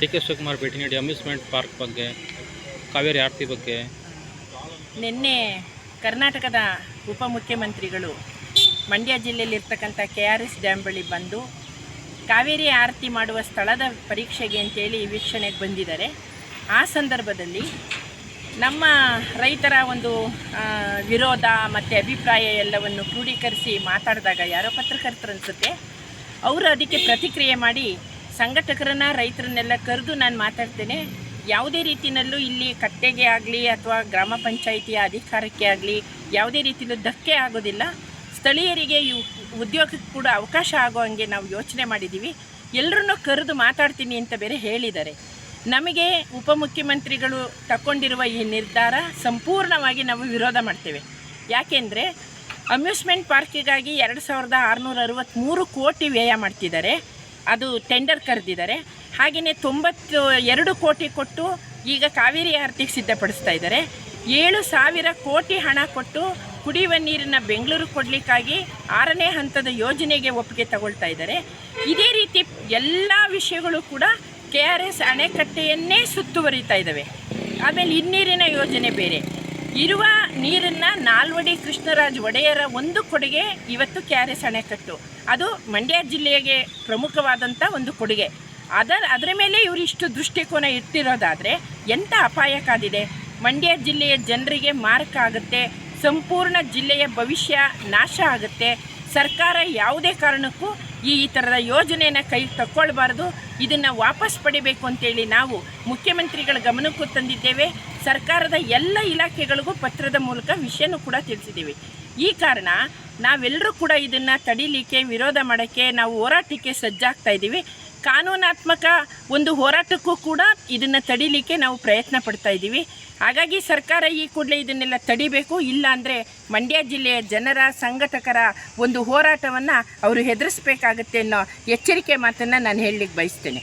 D K Shivakumar ಭೇಟಿ ನೀಡಿ amusement park ಬಗ್ಗೆ, ಕಾವೇರಿ ಆರತಿ ಬಗ್ಗೆ. ನಿನ್ನೆ ಕರ್ನಾಟಕದ ಉಪಮುಖ್ಯಮಂತ್ರಿಗಳು ಮಂಡ್ಯ ಜಿಲ್ಲೆಯಲ್ಲಿರ್ತಕ್ಕಂಥ ಕೆ ಆರ್ ಎಸ್ ಡ್ಯಾಮ್ ಬಳಿ ಬಂದು ಕಾವೇರಿ ಆರತಿ ಮಾಡುವ ಸ್ಥಳದ ಪರೀಕ್ಷೆಗೆ ಅಂತೇಳಿ ವೀಕ್ಷಣೆಗೆ ಬಂದಿದ್ದಾರೆ. ಆ ಸಂದರ್ಭದಲ್ಲಿ ನಮ್ಮ ರೈತರ ಒಂದು ವಿರೋಧ ಮತ್ತು ಅಭಿಪ್ರಾಯ ಎಲ್ಲವನ್ನು ಕ್ರೋಢೀಕರಿಸಿ ಮಾತಾಡಿದಾಗ ಯಾರೋ ಪತ್ರಕರ್ತರು ಅನಿಸುತ್ತೆ, ಅವರು ಅದಕ್ಕೆ ಪ್ರತಿಕ್ರಿಯೆ ಮಾಡಿ ಸಂಘಟಕರನ್ನ, ರೈತರನ್ನೆಲ್ಲ ಕರೆದು ನಾನು ಮಾತಾಡ್ತೇನೆ. ಯಾವುದೇ ರೀತಿಯಲ್ಲೂ ಇಲ್ಲಿ ಕಟ್ಟೆಗೆ ಆಗಲಿ ಅಥವಾ ಗ್ರಾಮ ಪಂಚಾಯಿತಿಯ ಅಧಿಕಾರಕ್ಕೆ ಆಗಲಿ ಯಾವುದೇ ರೀತಿಯಲ್ಲೂ ಧಕ್ಕೆ ಆಗೋದಿಲ್ಲ. ಸ್ಥಳೀಯರಿಗೆ ಉದ್ಯೋಗಕ್ಕೆ ಕೂಡ ಅವಕಾಶ ಆಗೋ ಹಂಗೆ ನಾವು ಯೋಚನೆ ಮಾಡಿದ್ದೀವಿ. ಎಲ್ಲರನ್ನೂ ಕರೆದು ಮಾತಾಡ್ತೀನಿ ಅಂತ ಬೇರೆ ಹೇಳಿದ್ದಾರೆ. ನಮಗೆ ಉಪಮುಖ್ಯಮಂತ್ರಿಗಳು ತಕೊಂಡಿರುವ ಈ ನಿರ್ಧಾರ ಸಂಪೂರ್ಣವಾಗಿ ನಾವು ವಿರೋಧ ಮಾಡ್ತೇವೆ. ಯಾಕೆಂದರೆ ಅಮ್ಯೂಸ್ಮೆಂಟ್ ಪಾರ್ಕಿಗಾಗಿ ಎರಡು ಸಾವಿರದ ಆರುನೂರ ಅರವತ್ತ್ಮೂರು ಕೋಟಿ ವ್ಯಯ ಮಾಡ್ತಿದ್ದಾರೆ. ಅದು ಟೆಂಡರ್ ಕರೆದಿದ್ದಾರೆ. ಹಾಗೆಯೇ ತೊಂಬತ್ತು, ಎರಡು ಕೋಟಿ ಕೊಟ್ಟು ಈಗ ಕಾವೇರಿ ಆರತಿಗೆ ಸಿದ್ಧಪಡಿಸ್ತಾ ಇದ್ದಾರೆ. ಏಳು ಸಾವಿರ ಕೋಟಿ ಹಣ ಕೊಟ್ಟು ಕುಡಿಯುವ ನೀರನ್ನು ಬೆಂಗಳೂರು ಕೊಡಲಿಕ್ಕಾಗಿ ಆರನೇ ಹಂತದ ಯೋಜನೆಗೆ ಒಪ್ಪಿಗೆ ತಗೊಳ್ತಾ ಇದ್ದಾರೆ. ಇದೇ ರೀತಿ ಎಲ್ಲ ವಿಷಯಗಳು ಕೂಡ ಕೆ ಆರ್ ಎಸ್ ಅಣೆಕಟ್ಟೆಯನ್ನೇ ಸುತ್ತುವರಿತಾ ಇದ್ದಾವೆ. ಆಮೇಲೆ ಹಿನ್ನೀರಿನ ಯೋಜನೆ ಬೇರೆ. ಇರುವ ನೀರನ್ನು ನಾಲ್ವಡಿ ಕೃಷ್ಣರಾಜ್ ಒಡೆಯರ ಒಂದು ಕೊಡುಗೆ ಇವತ್ತು ಕೆ ಅಣೆಕಟ್ಟು ಅದು ಮಂಡ್ಯ ಜಿಲ್ಲೆಗೆ ಪ್ರಮುಖವಾದಂಥ ಒಂದು ಕೊಡುಗೆ. ಅದರ ಅದರ ಮೇಲೆ ಇವರು ಇಷ್ಟು ದೃಷ್ಟಿಕೋನ ಇಟ್ಟಿರೋದಾದರೆ ಎಂಥ ಅಪಾಯ ಕಾದಿದೆ ಮಂಡ್ಯ ಜಿಲ್ಲೆಯ ಜನರಿಗೆ ಮಾರಕ ಆಗುತ್ತೆ, ಸಂಪೂರ್ಣ ಜಿಲ್ಲೆಯ ಭವಿಷ್ಯ ನಾಶ ಆಗುತ್ತೆ, ಸರ್ಕಾರ ಯಾವುದೇ ಕಾರಣಕ್ಕೂ ಈ ಈ ಥರದ ಯೋಜನೆಯನ್ನು ಕೈ ತಕ್ಕೊಳ್ಬಾರ್ದು, ಇದನ್ನು ವಾಪಸ್ ಪಡಿಬೇಕು ಅಂತೇಳಿ ನಾವು ಮುಖ್ಯಮಂತ್ರಿಗಳ ಗಮನಕ್ಕೂ ತಂದಿದ್ದೇವೆ. ಸರ್ಕಾರದ ಎಲ್ಲ ಇಲಾಖೆಗಳಿಗೂ ಪತ್ರದ ಮೂಲಕ ವಿಷಯನೂ ಕೂಡ ತಿಳಿಸಿದ್ದೀವಿ. ಈ ಕಾರಣ ನಾವೆಲ್ಲರೂ ಕೂಡ ಇದನ್ನು ತಡಿಲಿಕ್ಕೆ, ವಿರೋಧ ಮಾಡೋಕ್ಕೆ, ನಾವು ಹೋರಾಟಕ್ಕೆ ಸಜ್ಜಾಗ್ತಾ ಇದ್ದೀವಿ. ಕಾನೂನಾತ್ಮಕ ಒಂದು ಹೋರಾಟಕ್ಕೂ ಕೂಡ ಇದನ್ನು ತಡಿಲಿಕ್ಕೆ ನಾವು ಪ್ರಯತ್ನ ಪಡ್ತಾ ಇದ್ದೀವಿ. ಹಾಗಾಗಿ ಸರ್ಕಾರ ಈ ಕೂಡಲೇ ಇದನ್ನೆಲ್ಲ ತಡಿಬೇಕು, ಇಲ್ಲ ಅಂದರೆ ಮಂಡ್ಯ ಜಿಲ್ಲೆಯ ಜನರ, ಸಂಘಟಕರ ಒಂದು ಹೋರಾಟವನ್ನು ಅವರು ಹೆದರಿಸ್ಬೇಕಾಗತ್ತೆ ಅನ್ನೋ ಎಚ್ಚರಿಕೆ ಮಾತನ್ನು ನಾನು ಹೇಳಲಿಕ್ಕೆ ಬಯಸ್ತೇನೆ.